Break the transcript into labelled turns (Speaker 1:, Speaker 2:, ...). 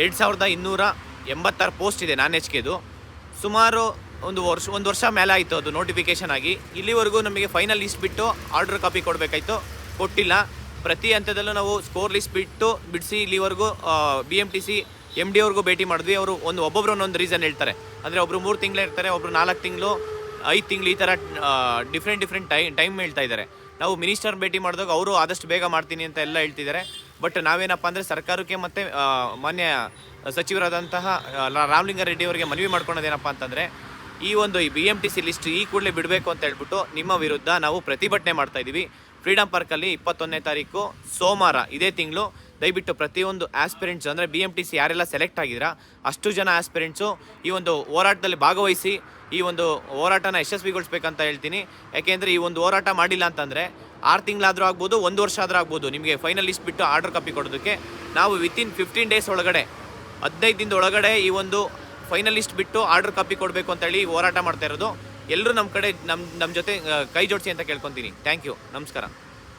Speaker 1: ಎರಡು ಸಾವಿರದ ಇನ್ನೂರ ಎಂಬತ್ತಾರು ಪೋಸ್ಟ್ ಇದೆ ನಾನ್ ಎಚ್ ಕೆದು ಸುಮಾರು ಒಂದು ವರ್ಷ ಒಂದು ವರ್ಷ ಮೇಲೆ ಆಯಿತು ಅದು ನೋಟಿಫಿಕೇಶನ್ ಆಗಿ. ಇಲ್ಲಿವರೆಗೂ ನಮಗೆ ಫೈನಲ್ ಲಿಸ್ಟ್ ಬಿಟ್ಟು ಆರ್ಡರ್ ಕಾಪಿ ಕೊಡಬೇಕಾಯ್ತು. ಕೊಟ್ಟಿಲ್ಲ. ಪ್ರತಿ ಹಂತದಲ್ಲೂ ನಾವು ಸ್ಕೋರ್ ಲಿಸ್ಟ್ ಬಿಟ್ಟು ಬಿಡಿಸಿ ಇಲ್ಲಿವರೆಗೂ B M T C M D ಅವ್ರಿಗೂ ಭೇಟಿ ಮಾಡಿದ್ವಿ. ಅವರು ಒಂದು ಒಬ್ಬೊಬ್ರು ಒಂದೊಂದು ರೀಸನ್ ಹೇಳ್ತಾರೆ. ಅಂದರೆ ಒಬ್ಬರು ಮೂರು ತಿಂಗಳು ಇರ್ತಾರೆ ಒಬ್ಬರು ನಾಲ್ಕು ತಿಂಗಳು, ಐದು ತಿಂಗಳು ಈ ಥರ ಡಿಫ್ರೆಂಟ್ ಡಿಫ್ರೆಂಟ್ ಟೈಮ್ ಟೈಮ್ ಹೇಳ್ತಾ ಇದ್ದಾರೆ. ನಾವು ಮಿನಿಸ್ಟರ್ ಭೇಟಿ ಮಾಡಿದಾಗ ಅವರು ಆದಷ್ಟು ಬೇಗ ಮಾಡ್ತೀನಿ ಅಂತ ಎಲ್ಲ ಹೇಳ್ತಿದ್ದಾರೆ. ಬಟ್ ನಾವೇನಪ್ಪ ಅಂದರೆ ಸರ್ಕಾರಕ್ಕೆ ಮತ್ತು ಮಾನ್ಯ ಸಚಿವರಾದಂತಹ ರಾಮಲಿಂಗಾರೆಡ್ಡಿ ಅವರಿಗೆ ಮನವಿ ಮಾಡ್ಕೊಳೋದೇನಪ್ಪ ಅಂತಂದರೆ, ಈ ಒಂದು B M T C list ಈ ಕೂಡಲೇ ಬಿಡಬೇಕು ಅಂತ ಹೇಳ್ಬಿಟ್ಟು ನಿಮ್ಮ ವಿರುದ್ಧ ನಾವು ಪ್ರತಿಭಟನೆ ಮಾಡ್ತಾ ಇದ್ದೀವಿ. ಫ್ರೀಡಮ್ ಪಾರ್ಕಲ್ಲಿ ಇಪ್ಪತ್ತೊಂದನೇ ತಾರೀಕು, ಸೋಮವಾರ, ಇದೇ ತಿಂಗಳು, ದಯವಿಟ್ಟು ಪ್ರತಿಯೊಂದು ಆಸ್ಪಿರೆಂಟ್ಸ್ ಅಂದರೆ ಬಿ ಎಂ ಟಿ ಸಿ ಯಾರೆಲ್ಲ ಸೆಲೆಕ್ಟ್ ಆಗಿದ್ದೀರಾ, ಅಷ್ಟು ಜನ ಆಸ್ಪಿರೆಂಟ್ಸು ಈ ಒಂದು ಹೋರಾಟದಲ್ಲಿ ಭಾಗವಹಿಸಿ ಈ ಒಂದು ಹೋರಾಟನ ಯಶಸ್ವಿಗೊಳಿಸ್ಬೇಕಂತ ಹೇಳ್ತೀನಿ. ಯಾಕೆಂದರೆ ಈ ಒಂದು ಹೋರಾಟ ಮಾಡಿಲ್ಲ ಅಂತಂದರೆ ಆರು ತಿಂಗಳಾದರೂ ಆಗ್ಬೋದು, ಒಂದು ವರ್ಷ ಆದರೂ ಆಗ್ಬೋದು, ನಿಮಗೆ ಫೈನಲ್ ಲಿಸ್ಟ್ ಬಿಟ್ಟು ಆರ್ಡರ್ ಕಾಪಿ ಕೊಡೋದಕ್ಕೆ ನಾವು ವಿತಿನ್ ಫಿಫ್ಟೀನ್ ಡೇಸ್ ಒಳಗಡೆ, ಹದಿನೈದು ದಿನದ ಒಳಗಡೆ ಈ ಒಂದು ಫೈನಲ್ ಲಿಸ್ಟ್ ಬಿಟ್ಟು ಆರ್ಡರ್ ಕಾಪಿ ಕೊಡಬೇಕು ಅಂತೇಳಿ ಹೋರಾಟ ಮಾಡ್ತಾ ಇರೋದು. ಎಲ್ಲರೂ ನಮ್ಮ ಕಡೆ ನಮ್ಮ ನಮ್ಮ ಜೊತೆ ಕೈ ಜೋಡಿಸಿ ಅಂತ ಕೇಳ್ಕೊತೀನಿ. ಥ್ಯಾಂಕ್ ಯು ನಮಸ್ಕಾರ.